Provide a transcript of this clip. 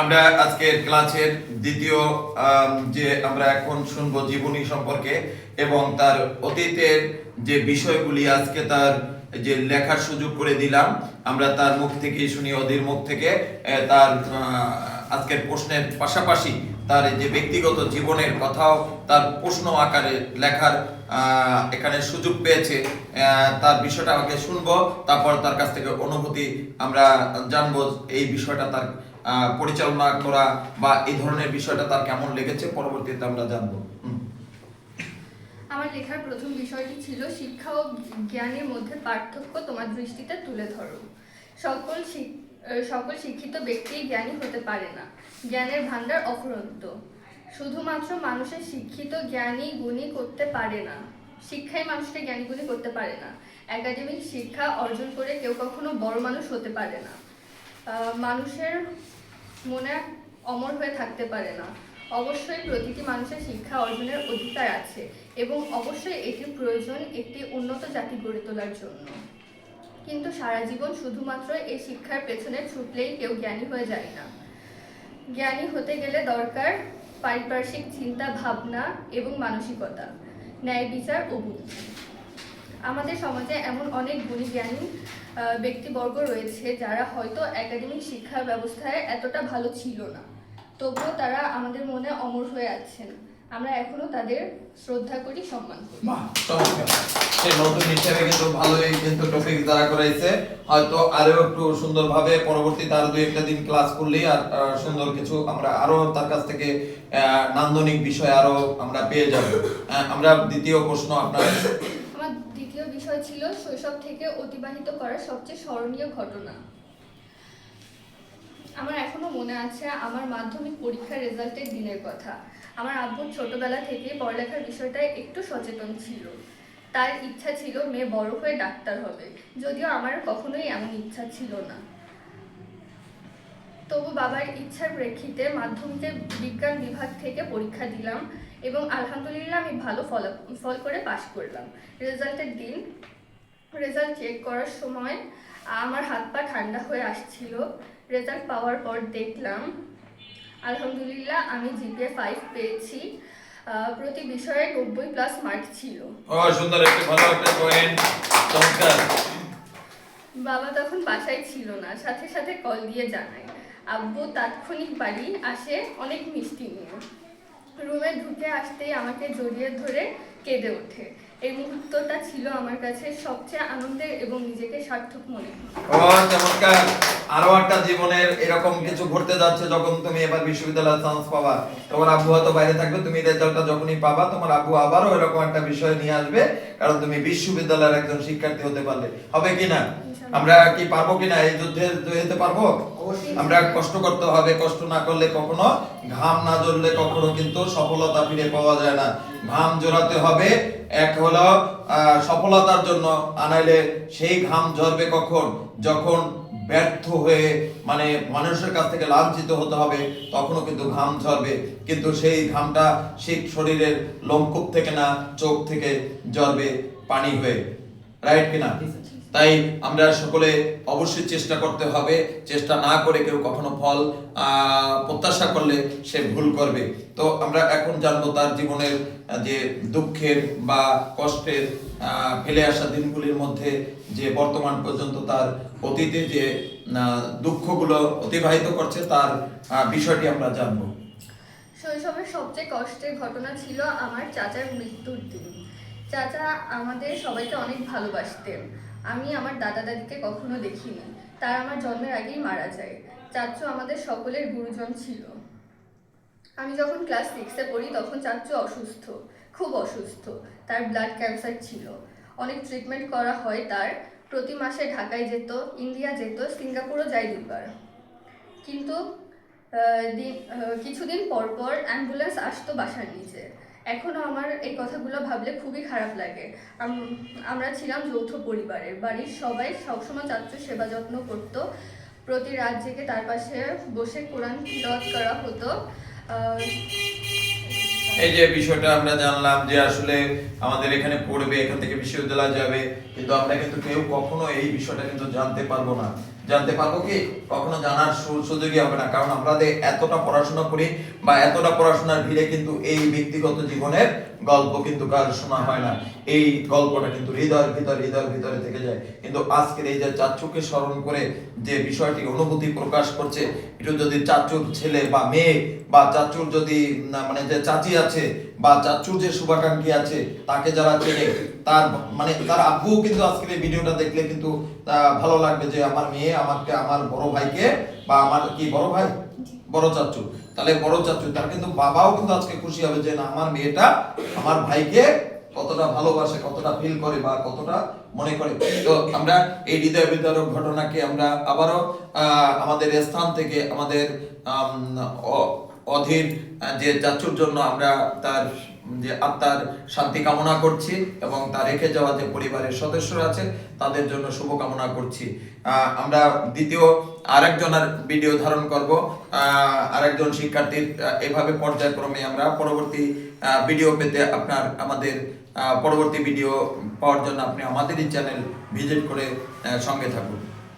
আমরা আজকের ক্লাসের দ্বিতীয় যে আমরা এখন শুনব জীবনী সম্পর্কে এবং তার অতীতের যে বিষয়গুলি, আজকে তার যে লেখার সুযোগ করে দিলাম, আমরা তার মুখ থেকে শুনি, অধীর মুখ থেকে তার আজকের প্রশ্নের পাশাপাশি তার যে ব্যক্তিগত জীবনের কথাও তার প্রশ্ন আকারে লেখার এখানে সুযোগ পেয়েছে। তার বিষয়টা আমাকে শুনব, তারপর তার কাছ থেকে অনুভূতি আমরা জানব, এই বিষয়টা তার পরিচালনা করা বা এই ধরনের বিষয়টা তার কেমন লেগেছে? পরবর্তীতে আমরা জানব। আমার লেখার প্রথম বিষয়টি ছিল, শিক্ষা ও জ্ঞানের মধ্যে পার্থক্য তোমার দৃষ্টিতে তুলে ধরো। সকল সকল শিক্ষিত ব্যক্তি জ্ঞানী হতে পারে না। জ্ঞানের ভান্ডার অফুরন্ত। শুধুমাত্র মানুষের শিক্ষিত জ্ঞানী গুণী করতে পারে না। শিক্ষাই মানুষকে জ্ঞানী গুণী করতে পারে না। একাডেমিক শিক্ষা অর্জন করে কেউ কখনো বড় মানুষ হতে পারে না। মানুষের মনে অমর হয়ে থাকতে পারে না। অবশ্যই প্রতিটি মানুষের শিক্ষা অর্জনের অধিকার আছে এবং অবশ্যই এটি প্রয়োজন একটি উন্নত জাতি গড়ে তোলার জন্য। কিন্তু সারা জীবন শুধুমাত্র এই শিক্ষার পেছনে ছুটলেই কেউ জ্ঞানী হয়ে যায় না। জ্ঞানী হতে গেলে দরকার পারিপার্শ্বিক চিন্তা, ভাবনা এবং মানসিকতা। ন্যায় বিচার ও বুদ্ধি। আমাদের সমাজে এমন অনেক গুণী জ্ঞানী ব্যক্তিবর্গ রয়েছে যারা হয়তো একাডেমিক শিক্ষা ব্যবস্থায় এতটা ভালো ছিল না। তবুও তারা আমাদের মনে অমর হয়ে আছেন। আমরা এখনও তাদের শ্রদ্ধা করি, সম্মান করি। নতুন হিসেবে কিন্তু ভালোই কিন্তু টপিক দ্বারা করাইছে, হয়তো আরও একটু সুন্দরভাবে পরবর্তীতে আরও দুই একটা দিন ক্লাস করলেই আর সুন্দর কিছু আমরা আরও তার কাছ থেকে নান্দনিক বিষয় আরও আমরা পেয়ে যাব। আমরা দ্বিতীয় প্রশ্ন আপনার ছিল শৈশব থেকে অতিবাহিত করা সবচেয়ে স্মরণীয় ঘটনা। আমার এখনও মনে আছে আমার মাধ্যমিক পরীক্ষার রেজাল্টের দিনের কথা। আমার আব্বু ছোটবেলা থেকে পড়ালেখার বিষয়টায় একটু সচেতন ছিল। তার ইচ্ছা ছিল মেয়ে বড় হয়ে ডাক্তার হবে। যদিও আমার কখনোই এমন ইচ্ছা ছিল না। তবু বাবার ইচ্ছার প্রেক্ষিতে মাধ্যমিকে বিজ্ঞান বিভাগ থেকে পরীক্ষা দিলাম এবং আলহামদুলিল্লাহ আমি ভালো ফল ফল করে পাশ করলাম। রেজাল্টের দিন রেজাল্ট চেক করার সময় আমার হাত পা ঠান্ডা হয়ে আসছিল। রেজাল্ট পাওয়ার পর দেখলাম আলহামদুলিল্লাহ আমি জিপিএ ফাইভ পেয়েছি। প্রতি বিষয়ে নব্বই প্লাস মার্ক ছিল। সুন্দর একটি ভালো একটা পয়েন্ট চমৎকার। বাবা তখন বাসায় ছিল না সাথে সাথে কল দিয়ে জানায় আব্বু তাৎক্ষণিক বাড়ি আসে অনেক মিষ্টি নিয়ে। রুমে ঢুকে আসতেই আমাকে জড়িয়ে ধরে কেঁদে ওঠে। এই মুহূর্তটা ছিল আমার কাছে সবচেয়ে আনন্দের এবং নিজেকে সার্থক মনে ও চমৎকার। আরও একটা জীবনের এরকম কিছু ঘটতে যাচ্ছে যখন তুমি এবার বিশ্ববিদ্যালয়ে চান্স পাবা। তোমার আব্বু হয়তো বাইরে থাকবে তুমি রেজাল্টটা যখনই পাবা তোমার আব্বু আবারও এরকম একটা বিষয় নিয়ে আসবে কারণ তুমি বিশ্ববিদ্যালয়ের একজন শিক্ষার্থী হতে পারলে। হবে কিনা? আমরা কি পারব কিনা? এই যুদ্ধে যেতে পারব? আমরা কষ্ট করতে হবে কষ্ট না করলে কখনো ঘাম না জ্বললে কখনো কিন্তু সফলতা ফিরে পাওয়া যায় না। ঘাম জোড়াতে হবে এক হলো সফলতার জন্য আনাইলে সেই ঘাম ঝরবে কখন? যখন ব্যর্থ হয়ে মানে মানুষের কাছ থেকে লাঞ্ছিত হতে হবে তখনও কিন্তু ঘাম ঝরবে কিন্তু সেই ঘামটা সেই শরীরের লোমকূপ থেকে না চোখ থেকে ঝরবে পানি হয়ে। রাইট কিনা? তাই আমরা সকলে অবশ্যই চেষ্টা করতে হবে, চেষ্টা না করে কেউ কখনো ফল প্রত্যাশা করলে সে ভুল করবে। তো আমরা এখন জানব তার জীবনের যে দুঃখের বা কষ্টের ফেলে আসা দিনগুলির মধ্যে যে বর্তমান পর্যন্ত তার অতীতে যে দুঃখগুলো অতিবাহিত করছে তার বিষয়টি আমরা জানব। শৈশবের সবচেয়ে কষ্টের ঘটনা ছিল আমার চাচার মৃত্যুর দিন। চাচা আমাদের সবাইকে অনেক ভালোবাসতেন। আমি আমার দাদা দাদিকে কখনো দেখিনি। তার আমার জন্মের আগেই মারা যায়। চাচু আমাদের সকলের গুরুজন ছিল। আমি যখন ক্লাস সিক্সে পড়ি, তখন চাচু অসুস্থ, খুব অসুস্থ। তার ব্লাড ক্যান্সার ছিল। অনেক ট্রিটমেন্ট করা হয় তার। প্রতি মাসে ঢাকায় যেত, ইন্ডিয়া যেত, সিঙ্গাপুরও যায় দুবার। কিন্তু দিন কিছুদিন পর পর অ্যাম্বুলেন্স আসতো বাসার নিচে। এখনও আমার এই কথাগুলো ভাবলে খুবই খারাপ লাগে। আমরা ছিলাম যৌথ পরিবারের। বাড়ির সবাই সবসময় চাচ্চু সেবা যত্ন করতো। প্রতি রাত জেগে তার পাশে বসে কোরআন তিলাওয়াত করা হতো। এই যে বিষয়টা আমরা জানলাম যে আসলে আমাদের এখানে পড়বে, এখান থেকে বিশ্ববিদ্যালয় যাবে, কিন্তু আমরা কিন্তু কেউ কখনো এই বিষয়টা কিন্তু জানতে পারব না। জানতে পারব কি? কখনো জানার সুযোগই হবে না। কারণ আমরা এতটা পড়াশোনা করি বা এতটা পড়াশোনার ভিড়ে কিন্তু এই ব্যক্তিগত জীবনের গল্প কিন্তু কার শোনা হয় না। এই গল্পটা কিন্তু হৃদয়ের ভিতর, হৃদয়ের ভিতরে থেকে যায়। কিন্তু আজকের এই যে চাচুকে স্মরণ করে যে বিষয়টি অনুভূতি প্রকাশ করছে, একটু যদি চাচুর ছেলে বা মেয়ে বা চাচুর যদি মানে যে চাচি আছে বা চাচুর যে শুভাকাঙ্ক্ষী আছে, তাকে যারা চেনে তার মানে তার আব্বু কিন্তু আজকের এই ভিডিওটা দেখলে কিন্তু ভালো লাগবে যে আমার মেয়ে আমাকে আমার বড় ভাইকে বা আমার কি বড় ভাই? বড় চাচু। তাহলে বড় চাচু তার কিন্তু বাবাও কিন্তু আজকে খুশি হবে যে না আমার মেয়েটা আমার ভাইকে কতটা ভালোবাসে কতটা ফিল করে বা কতটা মনে করে। তো আমরা এই হৃদয় বিদারক ঘটনাকে আমরা আবারও আমাদের স্থান থেকে আমাদের আম, অ- অধীর যে চাচুর জন্য আমরা তার যে আত্মার শান্তি কামনা করছি এবং তার রেখে যাওয়া যে পরিবারের সদস্যরা আছে, তাদের জন্য শুভকামনা করছি। আমরা দ্বিতীয় আরেকজনের ভিডিও ধারণ করব। আরেকজন শিক্ষার্থীর এভাবে পর্যায়ক্রমে আমরা পরবর্তী ভিডিও পেতে আপনার, আমাদের পরবর্তী ভিডিও পাওয়ার জন্য আপনি আমাদেরই চ্যানেল ভিজিট করে সঙ্গে থাকুন।